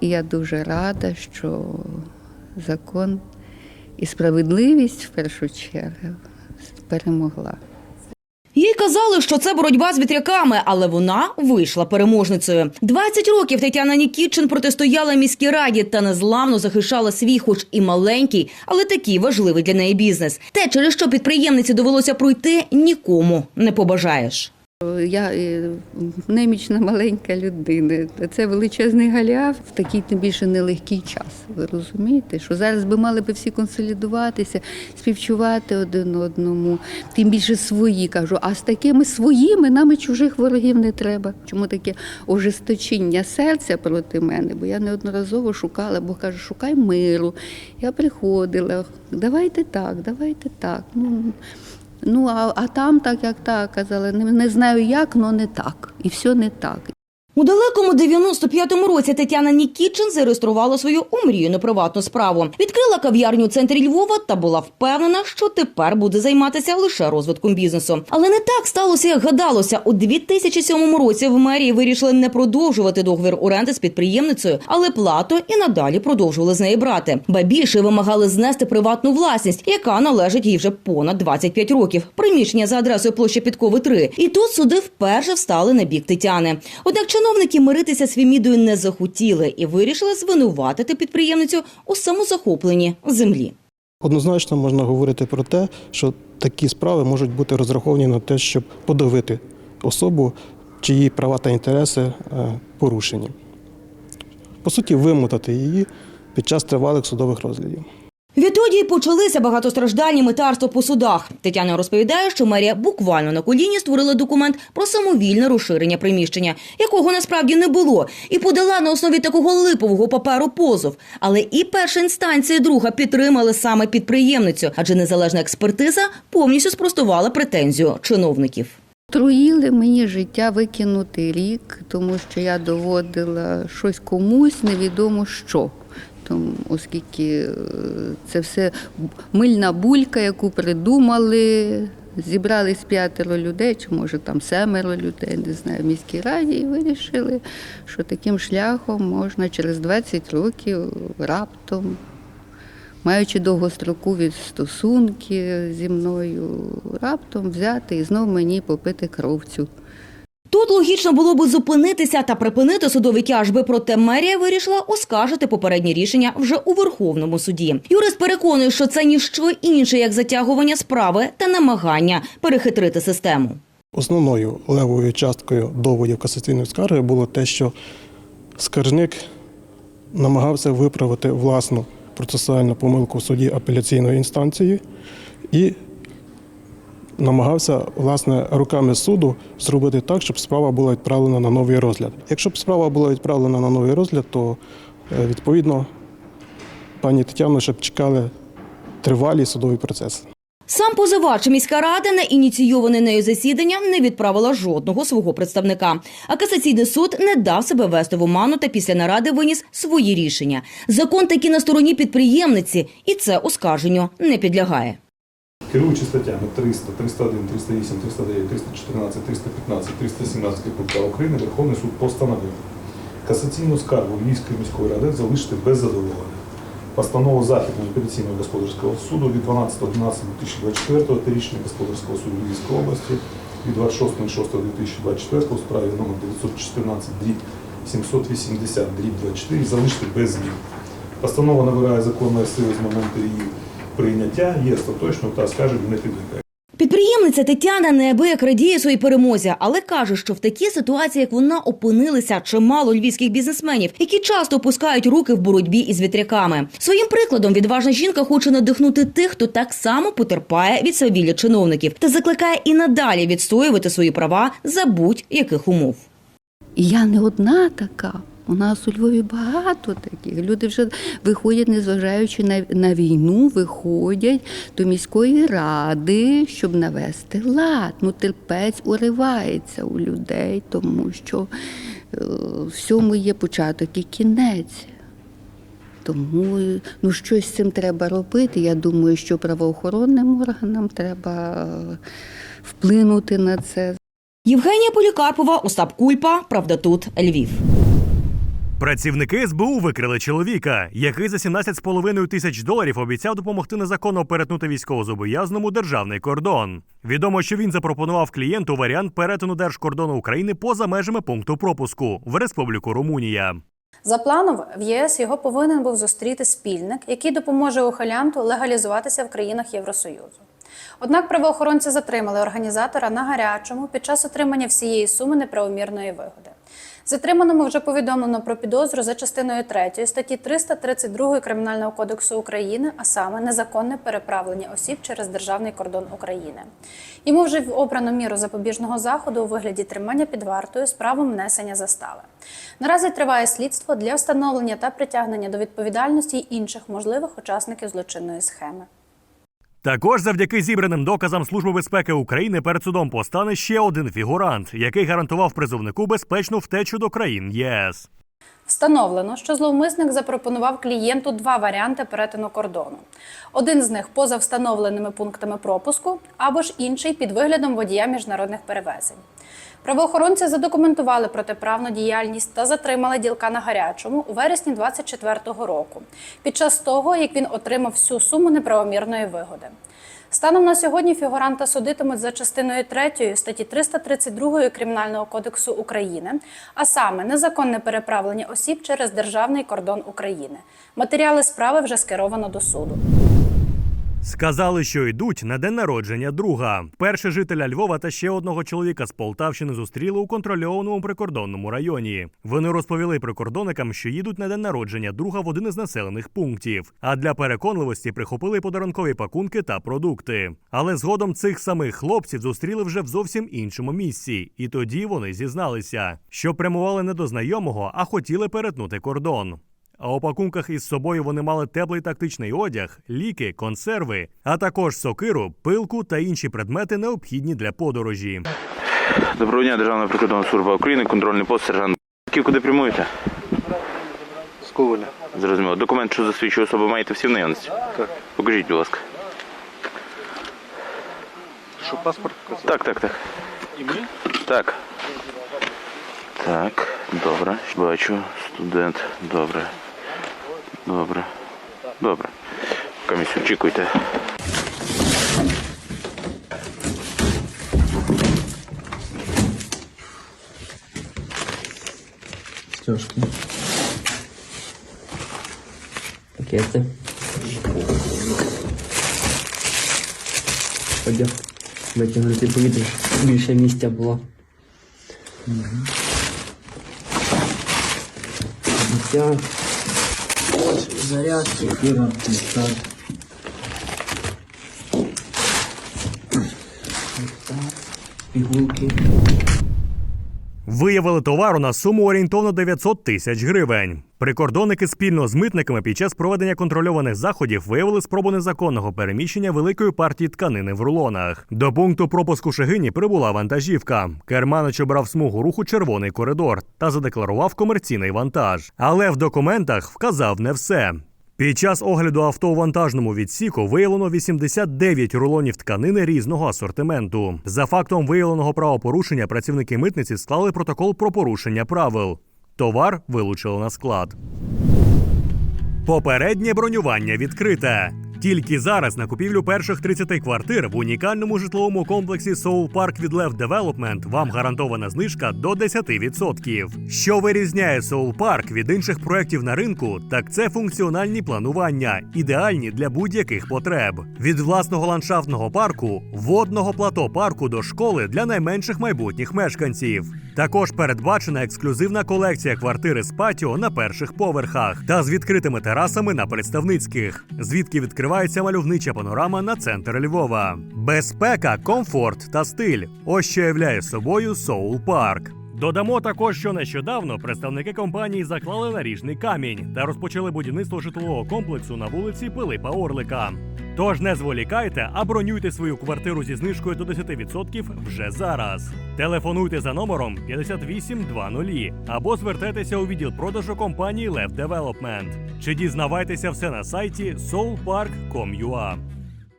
І я дуже рада, що закон і справедливість в першу чергу перемогла. Їй казали, що це боротьба з вітряками, але вона вийшла переможницею. 20 років Тетяна Нікітчин протистояла міській раді та незламно захищала свій, хоч і маленький, але такий важливий для неї бізнес. Те, через що підприємниці довелося пройти, нікому не побажаєш. Я е, немічна маленька людина. Це величезний галіаф в такий тим більше нелегкий час. Ви розумієте, що зараз би мали би всі консолідуватися, співчувати один одному, тим більше свої кажу. А з такими своїми нам і чужих ворогів не треба. Чому таке ожесточіння серця проти мене? Бо я неодноразово шукала, бо каже, шукай миру. Я приходила, давайте так, давайте так. Ну, Ну, а, а там так, як так, казали, не, не знаю як, але не так. І все не так. У далекому 95-му році Тетяна Нікітчин зареєструвала свою омріяну приватну справу. Відкрила кав'ярню у центрі Львова та була впевнена, що тепер буде займатися лише розвитком бізнесу. Але не так сталося, як гадалося. У 2007 році в мерії вирішили не продовжувати договір оренди з підприємницею, але плату і надалі продовжували з неї брати. Ба більше вимагали знести приватну власність, яка належить їй вже понад 25 років. Приміщення за адресою площа Підкови 3. І тут суди вперше встали на бік Тетяни. Однак чиновники миритися з Фемідою не захотіли і вирішили звинуватити підприємницю у самозахопленні землі. Однозначно можна говорити про те, що такі справи можуть бути розраховані на те, щоб подавити особу, чиї права та інтереси е, порушені. По суті, вимотати її під час тривалих судових розглядів. Відтоді й почалися багатостраждальні метарства по судах. Тетяна розповідає, що мерія буквально на коліні створила документ про самовільне розширення приміщення, якого насправді не було, і подала на основі такого липового паперу позов. Але і перша інстанція, і друга підтримали саме підприємницю, адже незалежна експертиза повністю спростувала претензію чиновників. Труїли мені життя викинути рік, тому що я доводила щось комусь, невідомо що. Тому, оскільки е, це все мильна булька, яку придумали, зібрались п'ятеро людей, чи може там семеро людей, не знаю, в міській раді, і вирішили, що таким шляхом можна через 20 років раптом маючи довгострокові стосунки зі мною, раптом взяти і знов мені попити кровцю. Тут логічно було би зупинитися та припинити судові тяжби, проте мерія вирішила оскаржити попередні рішення вже у Верховному суді. Юрист переконує, що це ніщо інше, як затягування справи та намагання перехитрити систему. Основною левою часткою доводів касаційної скарги було те, що скаржник намагався виправити власну процесуальну помилку в суді апеляційної інстанції і намагався власне руками суду зробити так, щоб справа була відправлена на новий розгляд. Якщо б справа була відправлена на новий розгляд, то е, відповідно пані Тетяну ще б чекали тривалі судові процеси. Сам позивач міська рада на ініційоване нею засідання не відправила жодного свого представника. А касаційний суд не дав себе вести в оману та після наради виніс свої рішення. Закон таки на стороні підприємниці, і це оскарженню не підлягає. Керуючи статтями 300, 301, 308, 309, 314, 315, 317 КПК України, Верховний суд постановив касаційну скаргу Львівської міської ради залишити без задоволення. Постанову Західного апеляційного господарського суду від 12.11.2024 та рішення господарського суду Львівської області від 26.06.2024 у справі номер 914 дріб 780 дріб 24 залишити без змін. Постанова набирає законної сили з моменту її прийняття, є остаточною та скажемо не підлягає. Підприємниця Тетяна неабияк радіє своїй перемозі, але каже, що в такій ситуації, як вона опинилися, чимало львівських бізнесменів, які часто опускають руки в боротьбі із вітряками. Своїм прикладом відважна жінка хоче надихнути тих, хто так само потерпає від свавілля чиновників, та закликає і надалі відстоювати свої права за будь-яких умов. Я не одна така. У нас у Львові багато таких. Люди вже виходять, незважаючи на, на війну, виходять до міської ради, щоб навести лад. Ну, терпець уривається у людей, тому що е, всьому є початок і кінець. Тому ну, щось з цим треба робити. Я думаю, що правоохоронним органам треба е, вплинути на це. Євгенія Полікарпова, Остап Кульпа, Правда тут, Львів. Працівники СБУ викрили чоловіка, який за 17,5 тисяч доларів обіцяв допомогти незаконно перетнути військовозобов'язному державний кордон. Відомо, що він запропонував клієнту варіант перетину держкордону України поза межами пункту пропуску в Республіку Румунія. За планом в ЄС його повинен був зустріти спільник, який допоможе ухилянту легалізуватися в країнах Євросоюзу. Однак правоохоронці затримали організатора на гарячому під час отримання всієї суми неправомірної вигоди. Затриманому вже повідомлено про підозру за частиною 3 статті 332 Кримінального кодексу України, а саме незаконне переправлення осіб через державний кордон України. Йому вже обрано міру запобіжного заходу у вигляді тримання під вартою з правом внесення застави. Наразі триває слідство для встановлення та притягнення до відповідальності інших можливих учасників злочинної схеми. Також завдяки зібраним доказам Служби безпеки України перед судом постане ще один фігурант, який гарантував призовнику безпечну втечу до країн ЄС. Встановлено, що зловмисник запропонував клієнту два варіанти перетину кордону. Один з них поза встановленими пунктами пропуску, або ж інший під виглядом водія міжнародних перевезень. Правоохоронці задокументували протиправну діяльність та затримали ділка на гарячому у вересні 2024 року, під час того, як він отримав всю суму неправомірної вигоди. Станом на сьогодні фігуранта судитимуть за частиною 3 статті 332 Кримінального кодексу України, а саме незаконне переправлення осіб через державний кордон України. Матеріали справи вже скеровано до суду. Сказали, що йдуть на день народження друга. Перше жителя Львова та ще одного чоловіка з Полтавщини зустріли у контрольованому прикордонному районі. Вони розповіли прикордонникам, що їдуть на день народження друга в один із населених пунктів. А для переконливості прихопили подарункові пакунки та продукти. Але згодом цих самих хлопців зустріли вже в зовсім іншому місці, і тоді вони зізналися, що прямували не до знайомого, а хотіли перетнути кордон. А у пакунках із собою вони мали теплий тактичний одяг, ліки, консерви, а також сокиру, пилку та інші предмети, необхідні для подорожі. Доброго дня, Державна прикордонна служба України, контрольний пост, сержант. Куди прямуєте? З Коваля. Зрозуміло. Документ, що засвідчує особу, маєте всі в наявності? Так. Покажіть, будь ласка. Що паспорт показав? Так, так, так. І мені? Так. Так, добре. Бачу. Студент. Добре. Добре. Добре. Комісію, очікуйте. Стяжки. Пакети. Одяг. Витягнути повітря, щоб більше місця було. Взуття. Зарядки. Пігулки. Виявили товару на суму орієнтовно 900 тисяч гривень. Прикордонники спільно з митниками під час проведення контрольованих заходів виявили спробу незаконного переміщення великої партії тканини в рулонах. До пункту пропуску Шегині прибула вантажівка. Керманич обрав смугу руху червоний коридор та задекларував комерційний вантаж. Але в документах вказав не все. Під час огляду авто у вантажному відсіку виявлено 89 рулонів тканини різного асортименту. За фактом виявленого правопорушення працівники митниці склали протокол про порушення правил. Товар вилучили на склад. Попереднє бронювання відкрите. Тільки зараз на купівлю перших 30 квартир в унікальному житловому комплексі Soul Park від Lev Development вам гарантована знижка до 10%. Що вирізняє Soul Park від інших проєктів на ринку, так це функціональні планування, ідеальні для будь-яких потреб. Від власного ландшафтного парку, водного плато парку до школи для найменших майбутніх мешканців. Також передбачена ексклюзивна колекція квартири з патіо на перших поверхах та з відкритими терасами на представницьких, звідки відкривається мальовнича панорама на центр Львова. Безпека, комфорт та стиль. Ось що являє собою Soul Park. Додамо також, що нещодавно представники компанії заклали наріжний камінь та розпочали будівництво житлового комплексу на вулиці Пилипа Орлика. Тож не зволікайте, а бронюйте свою квартиру зі знижкою до 10% вже зараз. Телефонуйте за номером 5820 або звертайтеся у відділ продажу компанії Lev Development. Чи дізнавайтеся все на сайті soulpark.com.ua.